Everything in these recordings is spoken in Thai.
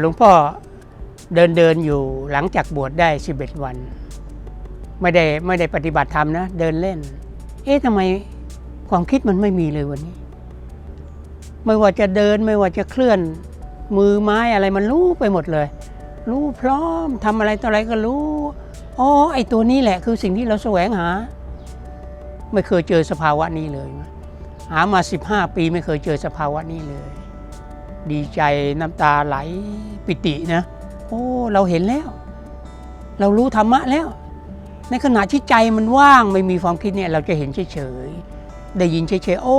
หลวงพ่อเดินเดินอยู่หลังจากบวชได้ 11 วัน ไม่ได้ไม่ได้ปฏิบัติธรรมนะ เดินเล่น เอ๊ะทำไมความคิดมันไม่มีเลยวันนี้ ไม่ว่าจะเดินไม่ว่าจะเคลื่อน มือไม้อะไรมันรู้ไปหมดเลย รู้พร้อมทำอะไรต่ออะไรก็รู้อ๋อไอตัวนี้แหละคือสิ่งที่เราแสวงหา ไม่เคยเจอสภาวะนี้เลย หามา 15 ปีไม่เคยเจอสภาวะนี้เลย ดีใจน้ำตาไหลปิตินะ โอ้ เราเห็นแล้ว เรารู้ธรรมะแล้ว ในขณะที่ใจมันว่างไม่มีความคิดเนี่ย เราจะเห็นเฉยๆได้ยินเฉยๆโอ้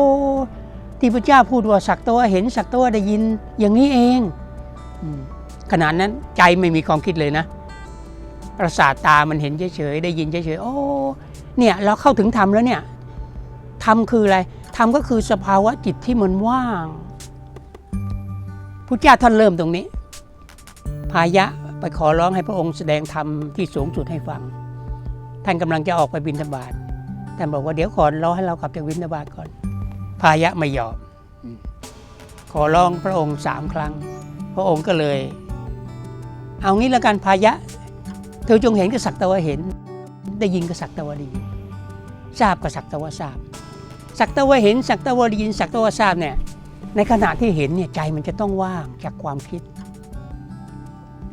ที่พระเจ้าพูดว่าสักตัวเห็นสักตัวได้ยินอย่างนี้เองอืมขณะนั้นใจไม่มีความคิดเลยนะประสาทตามันเห็นเฉยๆได้ยินเฉยๆโอ้เนี่ยเราเข้าถึงธรรมแล้วเนี่ยธรรมคืออะไรธรรมก็คือสภาวะจิตที่มันว่าง พุทธเจ้าท่านเริ่มตรงนี้ พายะไปขอร้องให้พระองค์แสดงธรรมที่สูงสุดให้ฟัง ท่านกำลังจะออกไปบิณฑบาตท่านบอกว่าเดี๋ยวก่อนรอให้เรากลับจากบิณฑบาตก่อน พายะไม่ยอม ขอร้องพระองค์สามครั้ง พระองค์ก็เลย เอางี้ล้วกันพายะ เธอจงเห็นก็สักแต่ว่าเห็น ได้ยินก็สักแต่ว่าได้ยินทราบก็สักแต่ว่าทราบสักต่ว่าเห็นสักต่ว่าได้ยินสักต่ว่าทราบเนี่ย ในขณะที่เห็นเนี่ยใจมันจะต้องว่างจากความคิด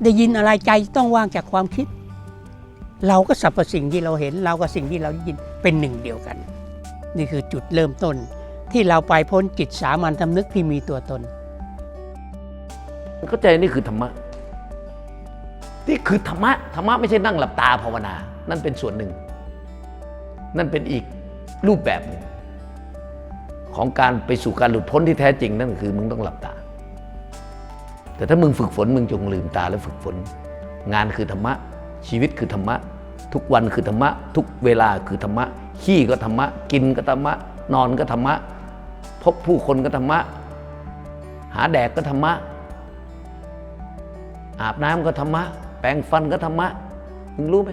ได้ยินอะไรใจต้องว่างจากความคิด เราก็สรรพสิ่งที่เราเห็น เรากับสิ่งที่เราได้ยินเป็นหนึ่งเดียวกัน นี่คือจุดเริ่มต้นที่เราไปพ้นจิตสามัญทำนึกที่มีตัวตน เข้าใจนี่คือธรรมะนี่คือธรรมะธรรมะไม่ใช่นั่งหลับตาภาวนา นั่นเป็นส่วนหนึ่ง นั่นเป็นอีกรูปแบบหนึ่ง ของการไปสู่การหลุดพ้นที่แท้จริงนั่นคือมึงต้องหลับตา แต่ถ้ามึงฝึกฝนมึงจงลืมตาแล้วฝึกฝน งานคือธรรมะ ชีวิตคือธรรมะ ทุกวันคือธรรมะ ทุกเวลาคือธรรมะ ขี้ก็ธรรมะ กินก็ธรรมะ นอนก็ธรรมะ พบผู้คนก็ธรรมะ หาแดกก็ธรรมะ อาบน้ำก็ธรรมะ แปรงฟันก็ธรรมะ มึงรู้ไหม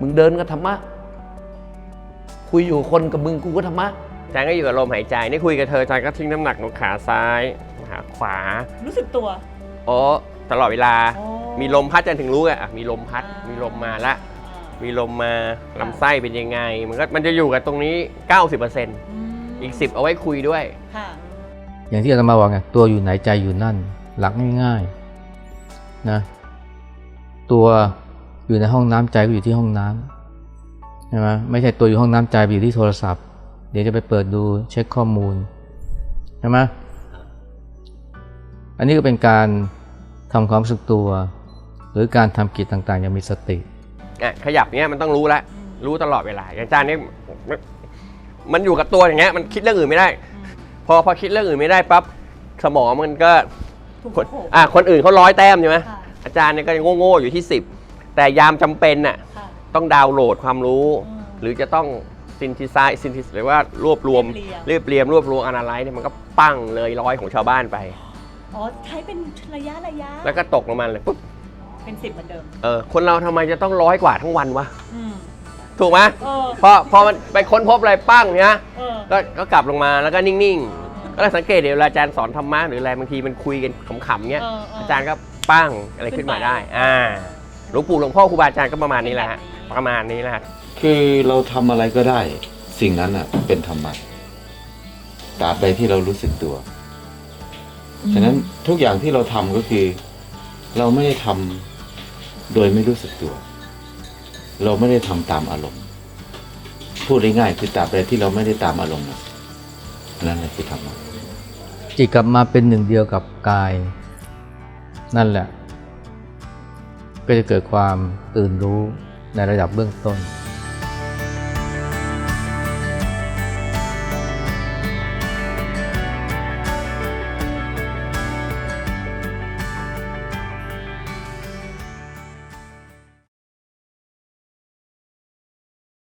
มึงเดินก็ธรรมะ คุยอยู่คนกับมึงกูก็ธรรมะ จารย์ก็อยู่กับลมหายใจนี่คุยกับเธออาจารย์ก็ทิ้งน้ำหนักลงขาซ้ายหาขวารู้สึกตัว โอ้ตลอดเวลาอ๋อมีลมพัดจนถึงรู้อะอะมีลมพัด อ่ามี มีลมมาละอ่ามีลมมาลำไส้เป็นยังไง มันก็มันจะอยู่กับตรงนี้ 90%มอีก 10 เอาไว้คุยด้วย ค่ะ อย่างที่อาตมาบอกไงตัวอยู่ไหนใจอยู่นั่น หลักง่ายๆนะตัวอยู่ในห้องน้ำใจก็อยู่ที่ห้องน้ำใช่ไหมไม่ใช่ตัวอยู่ห้องน้ำใจไปอยู่ที่โทรศัพท์ เดี๋ยวจะไปเปิดดูเช็คข้อมูลใช่ไหมอันนี้ก็เป็นการทำความรู้สึกตัว หรือการทำกิจต่างๆ อย่างมีสติอะขยับเนี้ยมันต้องรู้ละรู้ตลอดเวลา อย่างอาจารย์นี่มันมันอยู่กับตัวอย่างเงี้ยมันคิดเรื่องอื่นไม่ได้ พอพอคิดเรื่องอื่นไม่ได้ปั๊บสมองมันก็ถูกคนโขกอะคนอื่นเขาร้อยแต้มใช่ไหมค่ะอาจารย์เนี่ยก็ยังโง่ๆอยู่ที่ 10 แต่ยามจำเป็นน่ะค่ะต้องดาวน์โหลดความรู้อืมหรือจะต้อง ซินทิไซซินทิหรือว่ารวบรวมเรียบเรียงเรียบเรียมรวบรวมอนาไลซ์เนี่ยมันก็ปั้งเลยร้อยของชาวบ้านไป อ๋อใช้เป็นระยะระยะแล้วก็ตกลงมาเลยปุ๊บเป็นสิบเหมือนเดิมเออคนเราทำไมจะต้องร้อยกว่าทั้งวันวะอืม ถูกไหมเออ พอพอมันไปค้นพบอะไรปั้งเนี้ยเออก็ก็กลับลงมาแล้วก็นิ่งๆก็เลยสังเกตเดี๋ยวเวลาอาจารย์สอนธรรมะหรืออะไรบางทีมันคุยกันขำๆเนี้ยเออเอออ อาจารย์ก็ปั้งอะไรขึ้นมาได้ อ่า หลวงปู่หลวงพ่อครูบาอาจารย์ก็ประมาณนี้แหละฮะ ประมาณนี้แหละฮะ คือเราทำอะไรก็ได้ สิ่งนั้นอะ เป็นธรรมะตราบใดที่เรารู้สึกตัว ฉะนั้นทุกอย่างที่เราทำก็คือ เราไม่ได้ทำโดยไม่รู้สึกตัว เราไม่ได้ทำตามอารมณ์ พูดง่ายๆคือตราบใดที่เราไม่ได้ตามอารมณ์น่ะนั่นแหละคือธรรมะจิตกลับมาเป็นหนึ่งเดียวกับกาย นั่นแหละ ก็จะเกิดความตื่นรู้ในระดับเบื้องต้น